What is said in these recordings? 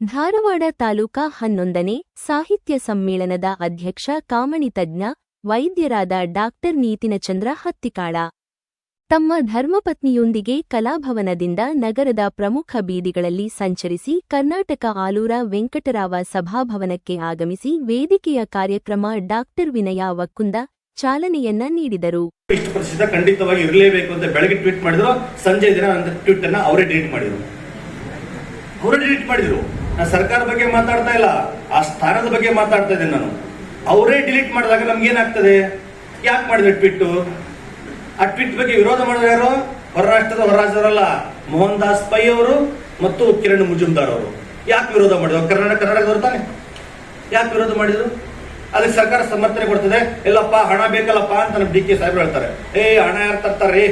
ಧಾರವಾಡ ತಾಲೂಕಾ ಹನ್ನೊಂದನೇ ಸಾಹಿತ್ಯ ಸಮ್ಮೇಳನದ ಅಧ್ಯಕ್ಷ ಕಾಮಣಿ ತಜ್ಞ, ವೈದ್ಯರಾದ ಡಾಕ್ಟರ್ ನೀತಿನಚಂದ್ರ ಹತ್ತಿಕಾಳ. ತಮ್ಮ ಧರ್ಮಪತ್ನಿಯೊಂದಿಗೆ ಕಲಾಭವನದಿಂದ ನಗರದ ಪ್ರಮುಖ ಬೀದಿಗಳಲ್ಲಿ ಸಂಚರಿಸಿ ಕರ್ನಾಟಕ ಆಲೂರ ವೆಂಕಟರಾವ ಸಭಾಭವನಕ್ಕೆ ಆಗಮಿಸಿ ವೇದಿಕೆಯ ಕಾರ್ಯಕ್ರಮ ಡಾಕ್ಟರ್ ವಿನಯ ವಕ್ಕುಂದ ಚಾಲನೆಯನ್ನ ನೀಡಿದರು. ಖಂಡಿತವಾಗಿ ಇರಲೇಬೇಕು ಅಂತ ಬೆಳಗ್ಗೆ ಟ್ವೀಟ್ ಮಾಡಿದ್ರು. ಸಂಜೆ ದಿನ ಟ್ವೀಟ್ ಅನ್ನ ಅವರೇ ಡಿಲೀಟ್ ಮಾಡಿದ್ರು. ಅವರೇ ಡಿಲೀಟ್ ಮಾಡಿದ್ರು. ನಾನು ಸರ್ಕಾರ ಬಗ್ಗೆ ಮಾತಾಡ್ತಾ ಇಲ್ಲ, ಆ ಸ್ಥಾನದ ಬಗ್ಗೆ ಮಾತಾಡ್ತಾ ಇದ್ದೀನಿ ನಾನು. ಅವರೇ ಡಿಲೀಟ್ ಮಾಡಿದಾಗ ನಮ್ಗೆ ಏನಾಗ್ತದೆ? ಯಾಕೆ ಮಾಡಿದ್ರು ಟ್ವಿಟ್ಟು? ಆ ಟ್ವಿಟ್ ಬಗ್ಗೆ ವಿರೋಧ ಮಾಡಿದ್ರು ಯಾರು? ಹೊರ ರಾಷ್ಟ್ರದ ಹೊರ ರಾಜ್ಯದವರಲ್ಲ ಮೋಹನ್ ದಾಸ್ ಪೈ ಅವರು ಮತ್ತು ಕಿರಣ್ ಮುಜುಮ್ದಾರ್ ಅವರು. ಯಾಕೆ ವಿರೋಧ ಮಾಡಿದ್ರು? ಕರ್ನಾಟಕ, ಕರ್ನಾಟಕದವ್ರು ತಾನೆ. ಯಾಕೆ ವಿರೋಧ ಮಾಡಿದ್ರು? ಅದಕ್ಕೆ ಸರ್ಕಾರ ಸಮರ್ಥನೆ ಕೊಡ್ತದೆ. ಇಲ್ಲಪ್ಪ ಹಣ ಬೇಕಲ್ಲಪ್ಪ ಅಂತ ನಮ್ಮ ಡಿ ಕೆ ಸಾಹೇಬ್ರು ಹೇಳ್ತಾರೆ. ಏ, ಹಣ ಯಾರು ತರ್ತಾರೆ?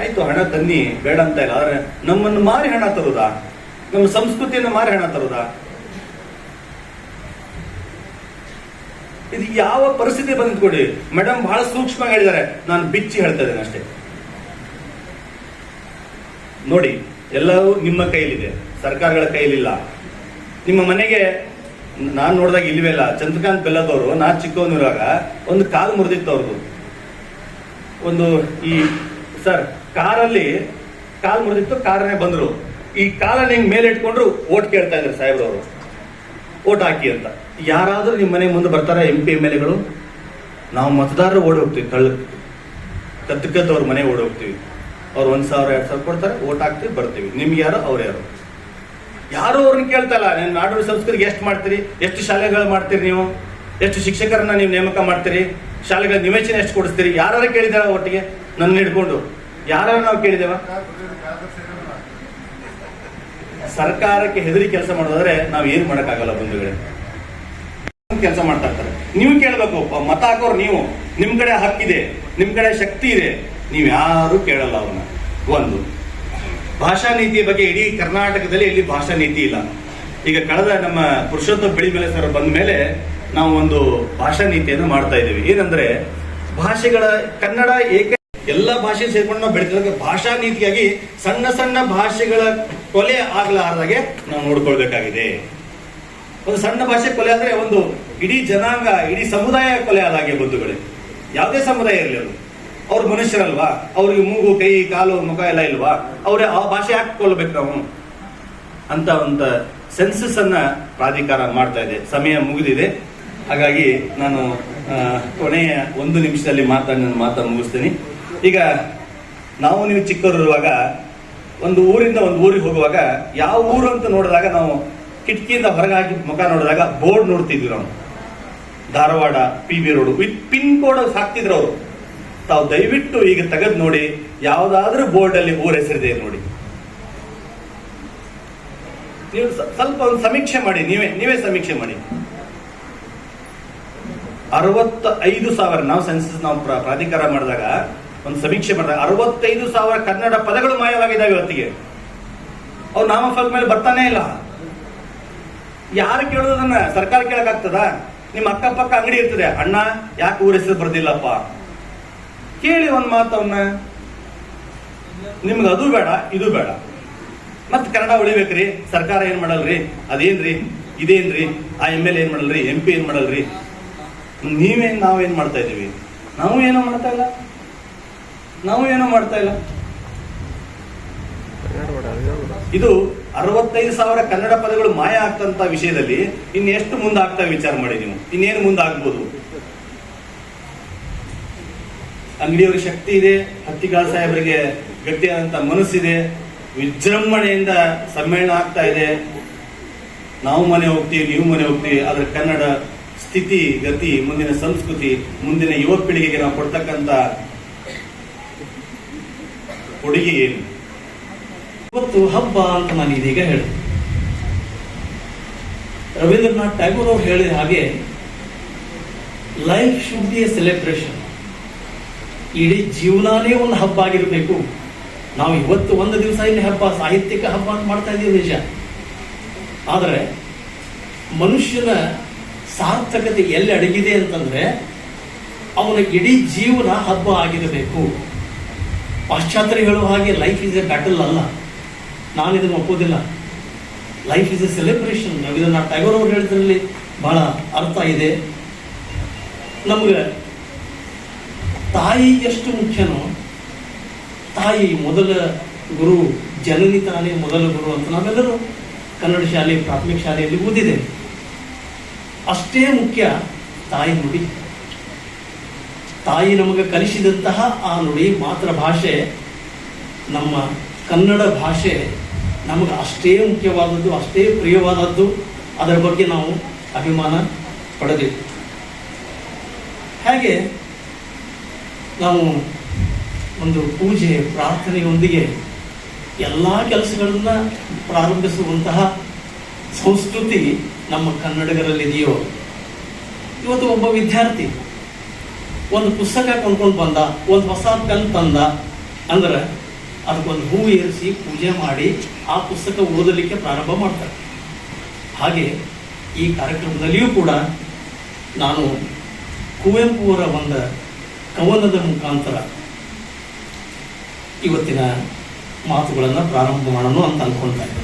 ಆಯ್ತು, ಹಣ ತನ್ನಿ, ಬೇಡ ಅಂತ ಇಲ್ಲ, ಆದ್ರೆ ನಮ್ಮನ್ನು ಮಾರಿ ಹಣ ತರುದಾ? ನಮ್ಮ ಸಂಸ್ಕೃತಿಯನ್ನು ಮಾರಿ ತರುದಾ ಇದು ಯಾವ ಪರಿಸ್ಥಿತಿ ಬಂದ್ಕೊಡಿ? ಮೇಡಮ್ ಬಹಳ ಸೂಕ್ಷ್ಮ ಹೇಳಿದ್ದಾರೆ. ನಾನು ಬಿಚ್ಚಿ ಹೇಳ್ತಾ ಇದ್ದೇನೆ ಅಷ್ಟೇ. ನೋಡಿ, ಎಲ್ಲವೂ ನಿಮ್ಮ ಕೈಲಿದೆ ಸರ್ಕಾರಗಳ ಕೈಲಿಲ್ಲ ನಿಮ್ಮ ಮನೆಗೆ ನಾನು ನೋಡಿದಾಗ ಇಲ್ವೇ ಇಲ್ಲ. ಚಂದ್ರಕಾಂತ್ ಬೆಲ್ಲದವರು ನಾ ಚಿಕ್ಕವನಿರುವಾಗ ಒಂದು ಕಾಲು ಮುರಿದಿತ್ತು ಅವ್ರದ್ದು ಒಂದು ಈ, ಸರ್, ಕಾರಲ್ಲಿ ಕಾಲು ಮುರಿದಿತ್ತು ಕಾರನೇ ಬಂದ್ರು. ಈ ಕಾಲ ನಿಂಗೆ ಮೇಲೆ ಇಟ್ಕೊಂಡ್ರು ಓಟ್ ಕೇಳ್ತಾ ಇದ್ದಾರೆ ಸಾಹೇಬ್ರವರು. ಓಟ್ ಹಾಕಿ ಅಂತ. ಯಾರಾದ್ರೂ ನಿಮ್ಮ ಮನೆ ಮುಂದೆ ಬರ್ತಾರೆ ಎಂ ಪಿ ಎಂ ಎಲ್ ಎಗಳು ನಾವು ಮತದಾರರು ಓಡಿ ಹೋಗ್ತೀವಿ ಕಳ್ಳ. ಕತ್ತು ಕದ್ದು ಅವ್ರ ಮನೆ ಓಡಿ ಹೋಗ್ತೀವಿ. ಅವ್ರು ಒಂದು ಸಾವಿರ, ಎರಡು ಸಾವಿರ ಕೊಡ್ತಾರೆ, ಓಟ್ ಹಾಕ್ತೀವಿ, ಬರ್ತೀವಿ. ನಿಮ್ಗೆ ಯಾರು, ಅವ್ರು ಯಾರು. ಯಾರು ಅವ್ರನ್ನ ಕೇಳ್ತಾ ಇಲ್ಲ. ನಿಮ್ಮ ನಾಡೋಡಿ ಸಂಸ್ಕೃತಿಗೆ ಎಷ್ಟು ಮಾಡ್ತೀರಿ? ಎಷ್ಟು ಶಾಲೆಗಳು ಮಾಡ್ತೀರಿ ನೀವು? ಎಷ್ಟು ಶಿಕ್ಷಕರನ್ನ ನೀವು ನೇಮಕ ಮಾಡ್ತೀರಿ? ಶಾಲೆಗಳ ನಿವೇಶನ ಎಷ್ಟು ಕೊಡಿಸ್ತೀರಿ? ಯಾರು ಕೇಳಿದಾರ ಒಟ್ಟಿಗೆ? ನನ್ನ ಹಿಡ್ಕೊಂಡು. ಯಾರು ನಾವು ಕೇಳಿದೇವ ಸರ್ಕಾರಕ್ಕೆ ಹೆದರಿ ಕೆಲಸ ಮಾಡೋದಾದ್ರೆ ನಾವು ಏನು ಮಾಡೋಕ್ಕಾಗಲ್ಲ ಬಂಧುಗಳೇ? ಕೆಲಸ ಮಾಡ್ತಾ ಇರ್ತಾರೆ? ನೀವು ಕೇಳಬೇಕು, ಮತ ಹಾಕೋರು ನೀವು. ನಿಮ್ ಕಡೆ ಹಕ್ಕಿದೆ ನಿಮ್ ಕಡೆ ಶಕ್ತಿ ಇದೆ. ನೀವು ಯಾರು ಕೇಳಲ್ಲ ಅವನ್ನ ಒಂದು, ಭಾಷಾ ನೀತಿಯ ಬಗ್ಗೆ ಇಡೀ ಕರ್ನಾಟಕದಲ್ಲಿ ಇಲ್ಲಿ ಭಾಷಾ ನೀತಿ ಇಲ್ಲ. ಈಗ ಕಳೆದ ನಮ್ಮ ಪುರುಷೋತ್ತಮ ಬೆಳಿ ಮೇಲೆ ಸರ್ ಬಂದ ಮೇಲೆ ನಾವು ಒಂದು ಭಾಷಾ ನೀತಿಯನ್ನು ಮಾಡ್ತಾ ಇದ್ದೀವಿ. ಏನಂದ್ರೆ, ಭಾಷೆಗಳ ಕನ್ನಡ ಏಕ, ಎಲ್ಲ ಭಾಷೆ ಸೇರ್ಕೊಂಡು ನಾವು ಬೆಳೆದ ಭಾಷಾ ನೀತಿಯಾಗಿ ಸಣ್ಣ ಸಣ್ಣ ಭಾಷೆಗಳ ಕೊಲೆ ಆಗ್ಲಾರ್ದಾಗೆ ನಾವು ನೋಡ್ಕೊಳ್ಬೇಕಾಗಿದೆ. ಒಂದು ಸಣ್ಣ ಭಾಷೆ ಕೊಲೆ ಅಂದ್ರೆ ಒಂದು ಇಡೀ ಜನಾಂಗ, ಇಡೀ ಸಮುದಾಯ ಕೊಲೆ ಆದಾಗೆ ಬಂಧುಗಳೇ. ಯಾವುದೇ ಸಮುದಾಯ ಇರಲಿ ಅವರು ಅವ್ರು ಮನುಷ್ಯರಲ್ವಾ? ಅವ್ರಿಗೆ ಮೂಗು, ಕೈ, ಕಾಲು, ಮುಖ ಎಲ್ಲ ಇಲ್ವಾ? ಅವ್ರ ಆ ಭಾಷೆ ಯಾಕೆ ಕೊಲ್ಲಬೇಕು ನಾವು. ಅಂತ ಒಂದು ಸೆನ್ಸಸ್ ಅನ್ನ ಪ್ರಾಧಿಕಾರ ಮಾಡ್ತಾ ಇದೆ. ಸಮಯ ಮುಗಿದಿದೆ. ಹಾಗಾಗಿ ನಾನು ಕೊನೆಯ ಒಂದು ನಿಮಿಷದಲ್ಲಿ ಮಾತಾಡಿ ನನ್ನ ಮಾತನ್ನು ಮುಗಿಸ್ತೀನಿ. ಈಗ ನಾವು ನೀವು ಚಿಕ್ಕವರಿರುವಾಗ ಒಂದು ಊರಿಂದ ಒಂದು ಊರಿಗೆ ಹೋಗುವಾಗ ಯಾವ ಊರು ಅಂತ ನೋಡಿದಾಗ ನಾವು ಕಿಟಕಿಯಿಂದ ಹೊರಗೆ ಮುಖ ನೋಡಿದಾಗ ಬೋರ್ಡ್ ನೋಡ್ತಿದ್ವಿ ನಾವು. Dharwad P B road with pin code ಹಾಕ್ತಿದ್ರು ಅವರು. ತಾವು ದಯವಿಟ್ಟು ಈಗ ತೆಗೆದು ನೋಡಿ, ಯಾವ್ದಾದ್ರೂ ಬೋರ್ಡ್ ಅಲ್ಲಿ ಊರ ಹೆಸರಿದೆ ನೋಡಿ. ನೀವು ಸ್ವಲ್ಪ ಒಂದು ಸಮೀಕ್ಷೆ ಮಾಡಿ, ನೀವೇ ನೀವೇ ಸಮೀಕ್ಷೆ ಮಾಡಿ. ಅರವತ್ತ ಐದು ಸಾವಿರ, ನಾವು ಸೆನ್ಸಸ್ ನಾವು ಪ್ರ- ಪ್ರಾಧಿಕಾರ ಮಾಡಿದಾಗ ಒಂದು ಸಮೀಕ್ಷೆ ಮಾಡಿದಾಗ ಅರವತ್ತೈದು ಸಾವಿರ ಕನ್ನಡ ಪದಗಳು ಮಾಯವಾಗಿದ್ದಾವೆ ಇವತ್ತಿಗೆ. ಅವ್ರು ನಾಮಫಲಕ ಮೇಲೆ ಬರ್ತಾನೆ ಇಲ್ಲ. ಯಾರು ಕೇಳೋದನ್ನ ಸರ್ಕಾರ ಕೇಳಕ್ಕಾಗ್ತದ ನಿಮ್ಮ ಅಕ್ಕಪಕ್ಕ ಅಂಗಡಿ ಇರ್ತದೆ. ಅಣ್ಣ, ಯಾಕೆ ಊರ ಹೆಸರು ಬರ್ದಿಲ್ಲಪ್ಪ? ಕೇಳಿ ಒಂದು ಮಾತವನ್ನ ನಿಮ್ಗೆ ಅದು ಬೇಡ, ಇದು ಬೇಡ. ಮತ್ತೆ ಕನ್ನಡ ಉಳಿಬೇಕ್ರಿ. ಸರ್ಕಾರ ಏನ್ ಮಾಡಲ್ರಿ? ಅದೇನ್ರಿ? ಇದೇನ್ರಿ? ಆ ಎಂ ಎಲ್ ಏನ್ ಮಾಡಲ್ರಿ? ಎಂ ಪಿ ಏನ್ ಮಾಡಲ್ರಿ? ನೀವೇನ್ ನಾವೇನ್ ಮಾಡ್ತಾ ಇದೀವಿ ನಾವು ಏನೋ ಮಾಡ್ತಾ ಇಲ್ಲ. ನಾವು ಏನೋ ಮಾಡ್ತಾ ಇಲ್ಲ. ಇದು ಅರವತ್ತೈದು ಸಾವಿರ ಕನ್ನಡ ಪದಗಳು ಮಾಯ ಆಗ್ತಂತ ವಿಷಯದಲ್ಲಿ ಇನ್ನು ಎಷ್ಟು ಮುಂದೆ ಆಗ್ತಾ ವಿಚಾರ ಮಾಡಿ ನೀವು? ಇನ್ನೇನು ಮುಂದೆ ಆಗ್ಬೋದು ಅಂಗಡಿಯವರಿಗೆ ಶಕ್ತಿ ಇದೆ ಹತ್ತಿಗಾಳ ಸಾಹೇಬರಿಗೆ ಗಟ್ಟಿಯಾದಂತ ಮನಸ್ಸಿದೆ, ವಿಜೃಂಭಣೆಯಿಂದ ಸಮ್ಮೇಳನ ಆಗ್ತಾ ಇದೆ. ನಾವು ಮನೆ ಹೋಗ್ತೀವಿ, ನೀವು ಮನೆ ಹೋಗ್ತೀವಿ, ಆದ್ರೆ ಕನ್ನಡ ಸ್ಥಿತಿ, ಗತಿ, ಮುಂದಿನ ಸಂಸ್ಕೃತಿ, ಮುಂದಿನ ಯುವ ಪೀಳಿಗೆಗೆ ನಾವು ಕೊಡ್ತಕ್ಕಂತ ಕೊಡುಗೆ ಏನು? ಇವತ್ತು ಹಬ್ಬ ಅಂತ ನಾನು ಇದೀಗ ಹೇಳಿದೆ. ರವೀಂದ್ರನಾಥ್ ಟ್ಯಾಗೂರ್ ಅವರು ಹೇಳಿದ ಹಾಗೆ life should be a celebration ಇಡೀ ಜೀವನಾನೇ ಒಂದು ಹಬ್ಬ ಆಗಿರಬೇಕು. ನಾವು ಇವತ್ತು ಒಂದು ದಿವಸ ಇಲ್ಲಿ ಹಬ್ಬ, ಸಾಹಿತ್ಯಿಕ ಹಬ್ಬ ಅಂತ ಮಾಡ್ತಾ ಇದ್ದೀವಿ ನಿಜ. ಆದರೆ, ಮನುಷ್ಯನ ಸಾರ್ಥಕತೆ ಎಲ್ಲಿ ಅಡಗಿದೆ ಅಂತಂದ್ರೆ, ಅವನ ಇಡೀ ಜೀವನ ಹಬ್ಬ ಆಗಿರಬೇಕು. ಪಾಶ್ಚಾತ್ಯರು ಹೇಳುವ ಹಾಗೆ ಲೈಫ್ ಇಸ್ ಎ ಬ್ಯಾಟಲ್ ಅಲ್ಲ. ನಾನು ಇದನ್ನು ಒಪ್ಪೋದಿಲ್ಲ ಲೈಫ್ ಇಸ್ ಎ ಸೆಲೆಬ್ರೇಷನ್ ಇದನ್ನು ಟೈಗರ್ ಅವರು ಹೇಳಿದ್ರಲ್ಲಿ ಬಹಳ ಅರ್ಥ ಇದೆ. ನಮಗೆ ತಾಯಿ ಎಷ್ಟು ಮುಖ್ಯನೋ, ತಾಯಿ ಮೊದಲ ಗುರು, ಜನನಿ ತಾನೇ ಮೊದಲ ಗುರು ಅಂತ ನಾವೆಲ್ಲರೂ ಕನ್ನಡ ಶಾಲೆ, ಪ್ರಾಥಮಿಕ ಶಾಲೆಯಲ್ಲಿ ಓದಿದೆ ಅಷ್ಟೇ ಮುಖ್ಯ ತಾಯಿ ನುಡಿ. ತಾಯಿ ನಮಗೆ ಕಲಿಸಿದಂತಹ ಆ ನುಡಿ ಮಾತೃಭಾಷೆ ನಮ್ಮ ಕನ್ನಡ ಭಾಷೆ ನಮಗೆ ಅಷ್ಟೇ ಮುಖ್ಯವಾದದ್ದು, ಅಷ್ಟೇ ಪ್ರಿಯವಾದದ್ದು. ಅದರ ಬಗ್ಗೆ ನಾವು ಅಭಿಮಾನ ಪಡೆದಿದ್ದು ಹಾಗೆ ನಾವು ಒಂದು ಪೂಜೆ, ಪ್ರಾರ್ಥನೆಯೊಂದಿಗೆ ಎಲ್ಲ ಕೆಲಸಗಳನ್ನು ಪ್ರಾರಂಭಿಸುವಂತಹ ಸಂಸ್ಕೃತಿ ನಮ್ಮ ಕನ್ನಡಿಗರಲ್ಲಿದೆಯೋ. ಇವತ್ತು ಒಬ್ಬ ವಿದ್ಯಾರ್ಥಿ ಒಂದು ಪುಸ್ತಕ ಕೊಂಡ್ಕೊಂಡು ಬಂದ, ಒಂದು ಹೊಸ ಕಲ್ಲು ತಂದ, ಅಂದ್ರೆ ಅದಕ್ಕೊಂದು ಹೂ ಏರಿಸಿ ಪೂಜೆ ಮಾಡಿ ಆ ಪುಸ್ತಕ ಓದಲಿಕ್ಕೆ ಪ್ರಾರಂಭ ಮಾಡ್ತಾರೆ. ಹಾಗೆ ಈ ಕಾರ್ಯಕ್ರಮದಲ್ಲಿಯೂ ಕೂಡ ನಾನು ಕುವೆಂಪುವರ ಒಂದು ಕವನದ ಮುಖಾಂತರ ಇವತ್ತಿನ ಮಾತುಗಳನ್ನು ಪ್ರಾರಂಭ ಮಾಡೋಣ ಅಂತ ಅಂದ್ಕೊಳ್ತಾ ಇದ್ದೆ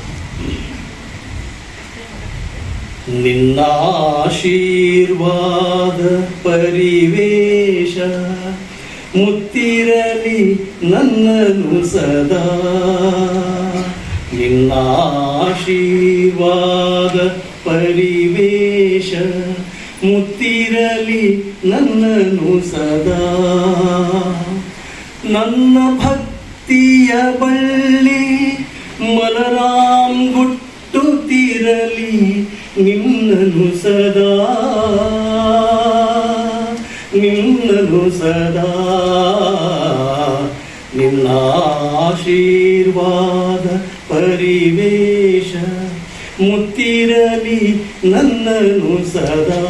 ನಿನ್ನ ಆಶೀರ್ವಾದ ಪರಿವೇಶ ಮುತ್ತಿರಲಿ ನನ್ನನು ಸದಾ. ನಿನ್ನಾಶೀರ್ವಾದ ಪರಿವೇಶ ಮುತ್ತಿರಲಿ ನನ್ನನು ಸದಾ. ನನ್ನ ಭಕ್ತಿಯ ಬಳ್ಳಿ ಮಲರಾಂಗುಟ್ಟುತ್ತಿರಲಿ ನಿನ್ನನು ಸದಾ ನಿನ್ನನು ಸದಾ. ನಿನ್ನ ಆಶೀರ್ವಾದ ಪರಿವೇಶ ಮುತ್ತಿರಲಿ ನನ್ನನು ಸದಾ.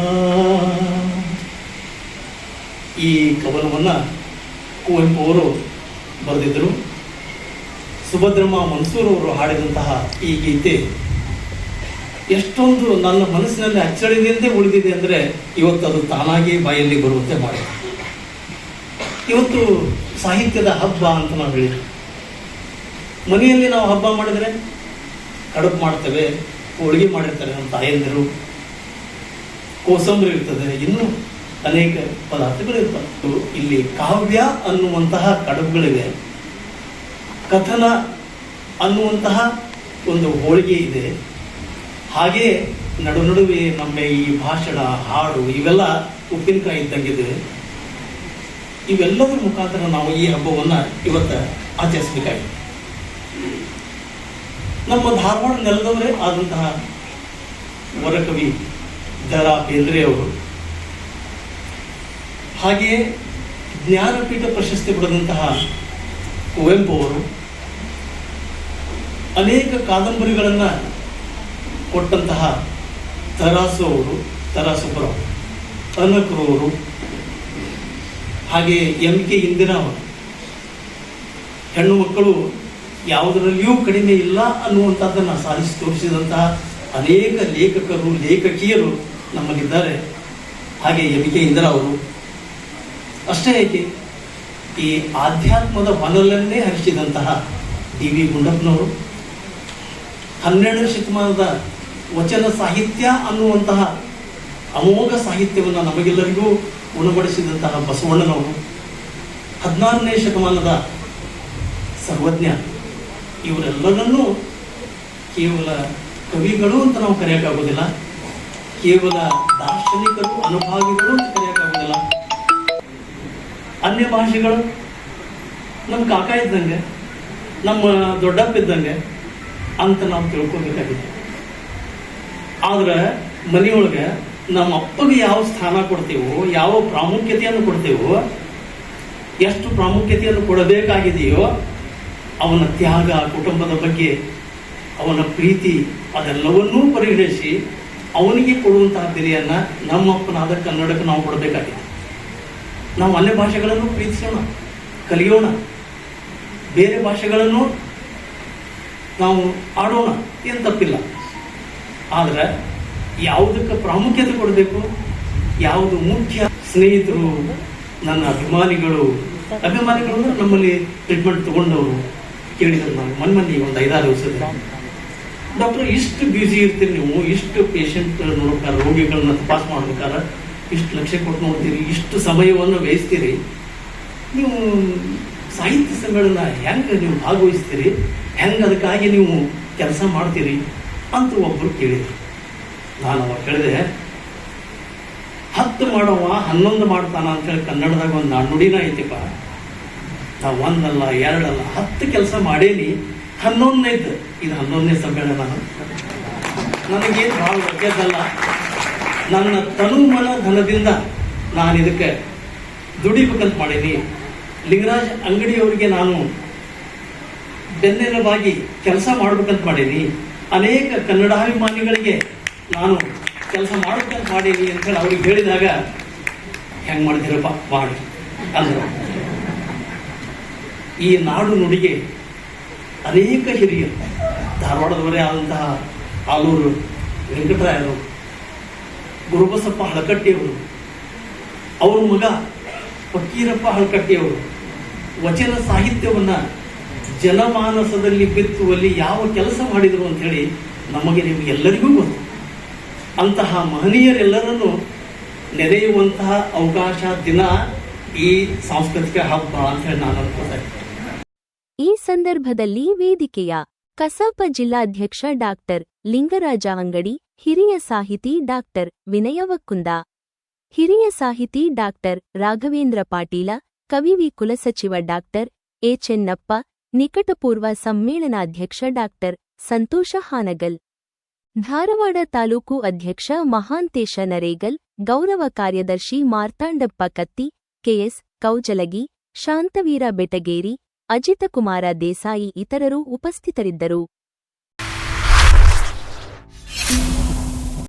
ಈ ಕವನವನ್ನು ಕುವೆಂಪು ಅವರು ಬರೆದಿದ್ದರು. ಸುಭದ್ರಮ್ಮ ಮನ್ಸೂರ್ ಅವರು ಹಾಡಿದಂತಹ ಈ ಗೀತೆ ಎಷ್ಟೊಂದು ನನ್ನ ಮನಸ್ಸಿನಲ್ಲಿ ಅಚ್ಚಳಿನಿಂದೇ ಉಳಿದಿದೆ ಅಂದರೆ ಇವತ್ತು ಅದು ತಾನಾಗಿ ಬಾಯಲ್ಲಿ ಬರುವಂತೆ ಮಾಡಿ. ಇವತ್ತು ಸಾಹಿತ್ಯದ ಹಬ್ಬ ಅಂತ ನಾವು ಹೇಳಿದ್ವಿ. ಮನೆಯಲ್ಲಿ ನಾವು ಹಬ್ಬ ಮಾಡಿದರೆ ಕಡುಬು ಮಾಡ್ತೇವೆ, ಹೋಳಿಗೆ ಮಾಡಿರ್ತಾರೆ ನಮ್ಮ ತಾಯಂದಿರು. ಕೋಸಂಬರಿ ಇರ್ತದೆ, ಇನ್ನೂ ಅನೇಕ ಪದಾರ್ಥಗಳು ಇರ್ತವೆ ಇಲ್ಲಿ ಕಾವ್ಯ ಅನ್ನುವಂತಹ ಕಡುಬುಗಳಿವೆ. ಕಥನ ಅನ್ನುವಂತಹ ಒಂದು ಹೋಳಿಗೆ ಇದೆ. ಹಾಗೆ ನಡು ನಡುವೆ ನಮ್ಮ ಈ ಭಾಷಣ, ಹಾಡು, ಇವೆಲ್ಲ ಉಪ್ಪಿನಕಾಯಿ ಇದ್ದಂಗಿದೆ. ಇವೆಲ್ಲದರ ಮುಖಾಂತರ ನಾವು ಈ ಹಬ್ಬವನ್ನು ಇವತ್ತು ಆಚರಿಸಬೇಕಾಗಿದೆ. ನಮ್ಮ ಧಾರವಾಡ ನೆಲದವರೇ ಆದಂತಹ ವರಕವಿ ದ ರಾ ಬೇಂದ್ರೆ ಅವರು. ಹಾಗೆಯೇ ಜ್ಞಾನಪೀಠ ಪ್ರಶಸ್ತಿ ಪಡೆದಂತಹ ಕುವೆಂಪು ಅವರು ಅನೇಕ ಕಾದಂಬರಿಗಳನ್ನು ಕೊಟ್ಟಂತಹ ತರಾಸು ಅವರು ಅನಕರು ಅವರು ಹಾಗೆ ಎಂ ಕೆ ಇಂದಿರಾ ಅವರು. ಹೆಣ್ಣು ಮಕ್ಕಳು ಯಾವುದರಲ್ಲಿಯೂ ಕಡಿಮೆ ಇಲ್ಲ ಅನ್ನುವಂಥದ್ದನ್ನು ಸಾಧಿಸಿ ತೋರಿಸಿದಂತಹ ಅನೇಕ ಲೇಖಕರು, ಲೇಖಕಿಯರು ನಮ್ಮಲ್ಲಿದ್ದಾರೆ. ಹಾಗೆ ಎಂ ಕೆ ಇಂದಿರ ಅವರು. ಅಷ್ಟೇ ಏಕೆ, ಈ ಆಧ್ಯಾತ್ಮದ ಮನಲನ್ನೇ ಹರಿಸಿದಂತಹ ಡಿ ವಿ ಗುಂಡಪ್ಪನವರು. ಹನ್ನೆರಡನೇ ಶತಮಾನದ ವಚನ ಸಾಹಿತ್ಯ ಅನ್ನುವಂತಹ ಅಮೋಘ ಸಾಹಿತ್ಯವನ್ನು ನಮಗೆಲ್ಲರಿಗೂ ಉಣಬಡಿಸಿದಂತಹ ಬಸವಣ್ಣನವರು. ಹದಿನಾರನೇ ಶತಮಾನದ ಸರ್ವಜ್ಞ. ಇವರೆಲ್ಲರನ್ನೂ ಕೇವಲ ಕವಿಗಳು ಅಂತ ನಾವು ಕರೆಯೋಕ್ಕಾಗೋದಿಲ್ಲ. ಕೇವಲ ದಾರ್ಶನಿಕರು ಅನುಭಾವಿಗಳು ಅಂತ ಕರೆಯೋಕ್ಕಾಗೋದಿಲ್ಲ. ಅನ್ಯ ಭಾಷೆಗಳು, ನಮ್ಮ ಕಾಕ ಇದ್ದಂಗೆ, ನಮ್ಮ ದೊಡ್ಡಪ್ಪ ಇದ್ದಂಗೆ ಅಂತ ನಾವು ತಿಳ್ಕೊಬೇಕಾಗಿದೆ. ಆದ್ರೆ ಮನೆಯೊಳಗೆ ನಮ್ಮ ಅಪ್ಪಗೆ ಯಾವ ಸ್ಥಾನ ಕೊಡ್ತೇವೋ, ಯಾವ ಪ್ರಾಮುಖ್ಯತೆಯನ್ನು ಕೊಡ್ತೇವೋ, ಎಷ್ಟು ಪ್ರಾಮುಖ್ಯತೆಯನ್ನು ಕೊಡಬೇಕಾಗಿದೆಯೋ, ಅವನ ತ್ಯಾಗ, ಕುಟುಂಬದ ಬಗ್ಗೆ, ಅವನ ಪ್ರೀತಿ, ಅದೆಲ್ಲವನ್ನೂ ಪರಿಗಣಿಸಿ ಅವನಿಗೆ ಕೊಡುವಂತಹ ನಮ್ಮ ಅಪ್ಪನಾದ ಕನ್ನಡಕ್ಕೆ ನಾವು ಕೊಡಬೇಕಾಗಿದೆ. ನಾವು ಅನ್ಯ ಭಾಷೆಗಳನ್ನು ಪ್ರೀತಿಸೋಣ, ಕಲಿಯೋಣ. ಬೇರೆ ಭಾಷೆಗಳನ್ನು ನಾವು ಆಡೋಣ, ಏನು ತಪ್ಪಿಲ್ಲ. ಆದರೆ ಯಾವುದಕ್ಕೆ ಪ್ರಾಮುಖ್ಯತೆ ಕೊಡಬೇಕು? ಯಾವುದು ಮುಖ್ಯ? ಸ್ನೇಹಿತರು, ನನ್ನ ಅಭಿಮಾನಿಗಳು. ಅಭಿಮಾನಿಗಳು ಅಂದ್ರೆ ನಮ್ಮಲ್ಲಿ ಟ್ರೀಟ್ಮೆಂಟ್ ತಗೊಂಡವರು ಕೇಳಿದ್ರು ನಾನು ಮೊನ್ನೆ ಒಂದು ಐದಾರು ದಿವಸದ ಡಾಕ್ಟರ್ ಇಷ್ಟು ಬ್ಯುಸಿ ಇರ್ತೀರಿ ನೀವು, ಇಷ್ಟು ಪೇಷಂಟ್ ನೋಡ್ಬೇಕಾರೆ ರೋಗಿಗಳನ್ನ ತಪಾಸ್ ಮಾಡ್ಬೇಕಾದ್ರೆ ಇಷ್ಟು ಲಕ್ಷ ಕೊಟ್ಟು ನೋಡ್ತೀರಿ, ಇಷ್ಟು ಸಮಯವನ್ನು ವ್ಯಯಿಸ್ತೀರಿ. ನೀವು ಸಾಹಿತ್ಯ ಸಮ್ಮೇಳನ ಹೆಂಗೆ ನೀವು ಭಾಗವಹಿಸ್ತೀರಿ? ಹೆಂಗೆ ಅದಕ್ಕಾಗಿ ನೀವು ಕೆಲಸ ಮಾಡ್ತೀರಿ? ಅಂತ ಒಬ್ಬರು ಕೇಳಿದರು. ನಾನು ಅವಾಗ ಕೇಳಿದೆ, ಹತ್ತು ಮಾಡವ ಹನ್ನೊಂದು ಮಾಡ್ತಾನ ಅಂತೇಳಿ ಕನ್ನಡದಾಗ ಒಂದು ನಾಣ್ಣುಡಿನ ಐತಿಪ್ಪ. ನಾ ಒಂದಲ್ಲ, ಎರಡಲ್ಲ, ಹತ್ತು ಕೆಲಸ ಮಾಡೇನಿ ಹನ್ನೊಂದನೇದು ಇದು ಹನ್ನೊಂದನೇ ಸಮ್ಮೇಳನ. ನನಗೇನು ಭಾಳ ಒಳ್ಳೆಯದಲ್ಲ ನನ್ನ ತನುಮನ ಧನದಿಂದ ನಾನು ಇದಕ್ಕೆ ದುಡಿಬೇಕಂತ ಮಾಡೀನಿ. ಲಿಂಗರಾಜ್ ಅಂಗಡಿಯವರಿಗೆ ನಾನು ಬೆನ್ನೆಲುಬಾಗಿ ಕೆಲಸ ಮಾಡ್ಬೇಕಂತ ಮಾಡೀನಿ. ಅನೇಕ ಕನ್ನಡಾಭಿಮಾನಿಗಳಿಗೆ ನಾನು ಕೆಲಸ ಮಾಡುತ್ತ ಮಾಡೀನಿ ಅಂತೇಳಿ ಅವ್ರಿಗೆ ಹೇಳಿದಾಗ, ಹೆಂಗೆ ಮಾಡಿದಿರಪ್ಪ ಮಾಡಿ ಅಂದರು. ಈ ನಾಡು ನುಡಿಗೆ ಅನೇಕ ಹಿರಿಯರು ಧಾರವಾಡದವರೇ ಆದಂತಹ ಆಲೂರು ವೆಂಕಟರಾಯರು, ಗುರುಬಸಪ್ಪ ಹಳಕಟ್ಟಿಯವರು, ಅವರ ಮಗ ಫಕೀರಪ್ಪ ಹಳಕಟ್ಟಿಯವರು ವಚನ ಸಾಹಿತ್ಯವನ್ನ ಜನಮಾನಸದಲ್ಲಿ ಬಿತ್ತುವಲ್ಲಿ ಯಾವ ಕೆಲಸ ಮಾಡಿದರು ಅಂತ ಹೇಳಿ ನಮಗೆ ನಿಮಗೆ ಎಲ್ಲರಿಗೂ ಗೊತ್ತು. ಅಂತಹ ಮಹನೀಯರೆಲ್ಲರನ್ನು ನೆರೆಯುವಂತಹ ಅವಕಾಶ ದಿನ ಈ ಸಾಂಸ್ಕೃತಿಕ ಹಬ್ಬ ಅಂತ ಹೇಳಿ ನಾನು ಅನ್ಕೋತಾ ಈ ಸಂದರ್ಭದಲ್ಲಿ ವೇದಿಕೆಯ ಕಸಾಪ ಜಿಲ್ಲಾಧ್ಯಕ್ಷ ಡಾಕ್ಟರ್ ಲಿಂಗರಾಜ ಅಂಗಡಿ, ಹಿರಿಯ ಸಾಹಿತಿ ಡಾಕ್ಟರ್ ವಿನಯ ವಕ್ಕುಂದ. ಹಿರಿಯ ಸಾಹಿತಿ ಡಾಕ್ಟರ್ ರಾಘವೇಂದ್ರ ಪಾಟೀಲ ಕವಿವಿ ಕುಲಸಚಿವ ಡಾಕ್ಟರ್ ಎ ಚೆನ್ನಪ್ಪ ನಿಕಟಪೂರ್ವ ಸಮ್ಮೇಳನಾಧ್ಯಕ್ಷ ಡಾಕ್ಟರ್ ಸಂತೋಷ ಹಾನಗಲ್. ಧಾರವಾಡ ತಾಲೂಕು ಅಧ್ಯಕ್ಷ ಮಹಾಂತೇಶ ನರೇಗಲ್, ಗೌರವ ಕಾರ್ಯದರ್ಶಿ ಮಾರ್ತಾಂಡಪ್ಪ ಕತ್ತಿ, ಕೆಎಸ್ ಕೌಜಲಗಿ, ಶಾಂತವೀರ ಬೆಟಗೇರಿ, ಅಜಿತಕುಮಾರ ದೇಸಾಯಿ ಇತರರು ಉಪಸ್ಥಿತರಿದ್ದರು.